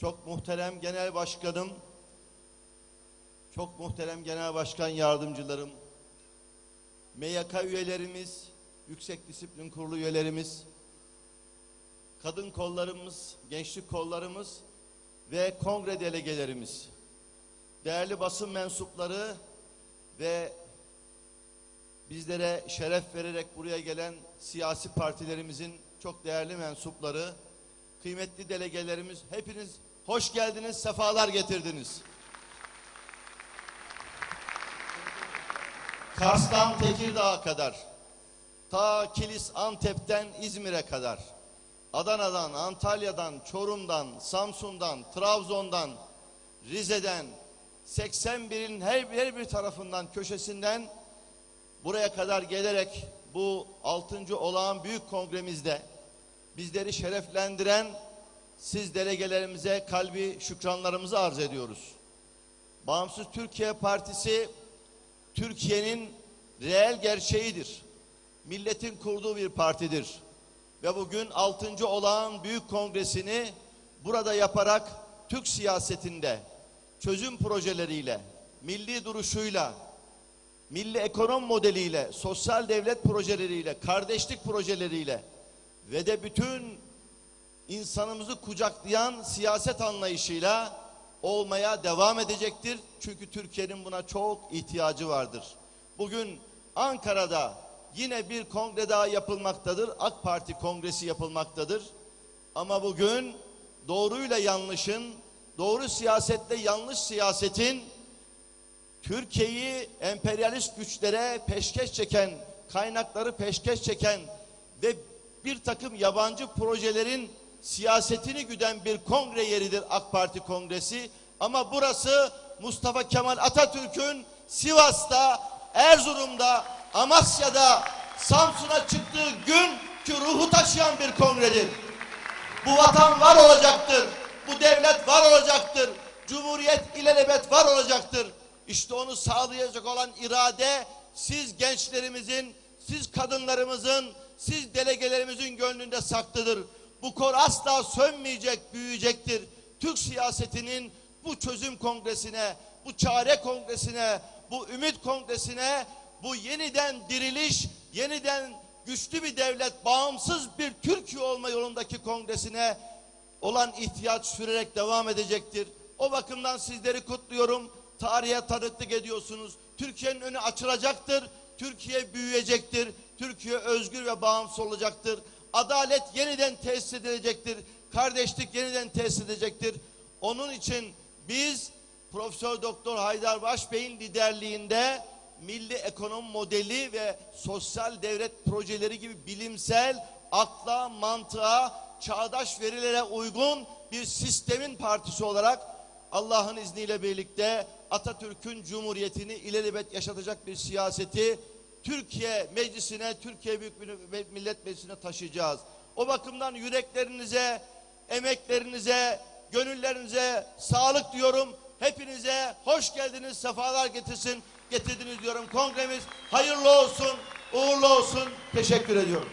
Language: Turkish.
çok muhterem genel başkanım, çok muhterem genel başkan yardımcılarım, MYK üyelerimiz, Yüksek Disiplin Kurulu üyelerimiz, kadın kollarımız, gençlik kollarımız ve kongre delegelerimiz, değerli basın mensupları ve bizlere şeref vererek buraya gelen siyasi partilerimizin çok değerli mensupları, kıymetli delegelerimiz hepiniz hoş geldiniz, sefalar getirdiniz. Kars'tan Tekirdağ'a kadar, ta Kilis Antep'ten İzmir'e kadar, Adana'dan, Antalya'dan, Çorum'dan, Samsun'dan, Trabzon'dan, Rize'den, 81'in her, her bir tarafından, köşesinden buraya kadar gelerek bu 6. olağan büyük kongremizde bizleri şereflendiren siz delegelerimize kalbi şükranlarımızı arz ediyoruz. Bağımsız Türkiye Partisi Türkiye'nin reel gerçeğidir. Milletin kurduğu bir partidir. Ve bugün 6. olağan büyük kongresini burada yaparak Türk siyasetinde çözüm projeleriyle, milli duruşuyla, milli ekonom modeliyle, sosyal devlet projeleriyle, kardeşlik projeleriyle ve de bütün insanımızı kucaklayan siyaset anlayışıyla olmaya devam edecektir. Çünkü Türkiye'nin buna çok ihtiyacı vardır. Bugün Ankara'da yine bir kongre daha yapılmaktadır. AK Parti kongresi yapılmaktadır. Ama bugün doğruyla yanlışın, doğru siyasetle yanlış siyasetin Türkiye'yi emperyalist güçlere peşkeş çeken, kaynakları peşkeş çeken ve bir takım yabancı projelerin siyasetini güden bir kongre yeridir AK Parti kongresi. Ama burası Mustafa Kemal Atatürk'ün Sivas'ta, Erzurum'da, Amasya'da, Samsun'a çıktığı gün ki ruhu taşıyan bir kongredir. Bu vatan var olacaktır. Bu devlet var olacaktır. Cumhuriyet ilelebet var olacaktır. İşte onu sağlayacak olan irade siz gençlerimizin, siz kadınlarımızın, siz delegelerimizin gönlünde saklıdır. Bu kor asla sönmeyecek, büyüyecektir. Türk siyasetinin bu çözüm kongresine, bu çare kongresine, bu ümit kongresine, bu yeniden diriliş, yeniden güçlü bir devlet, bağımsız bir Türkiye olma yolundaki kongresine olan ihtiyaç sürerek devam edecektir. O bakımdan sizleri kutluyorum. Tarihe tanıklık ediyorsunuz. Türkiye'nin önü açılacaktır. Türkiye büyüyecektir. Türkiye özgür ve bağımsız olacaktır. Adalet yeniden tesis edilecektir. Kardeşlik yeniden tesis edilecektir. Onun için biz Profesör Doktor Haydar Başbey'in liderliğinde milli ekonom modeli ve sosyal devlet projeleri gibi bilimsel akla, mantığa, çağdaş verilere uygun bir sistemin partisi olarak Allah'ın izniyle birlikte Atatürk'ün cumhuriyetini ilelebet yaşatacak bir siyaseti Türkiye Meclisi'ne, Türkiye Büyük Millet Meclisi'ne taşıyacağız. O bakımdan yüreklerinize, emeklerinize, gönüllerinize sağlık diyorum. Hepinize hoş geldiniz, sefalar getirsin, getirdiniz diyorum. Kongremiz hayırlı olsun, uğurlu olsun. Teşekkür ediyorum.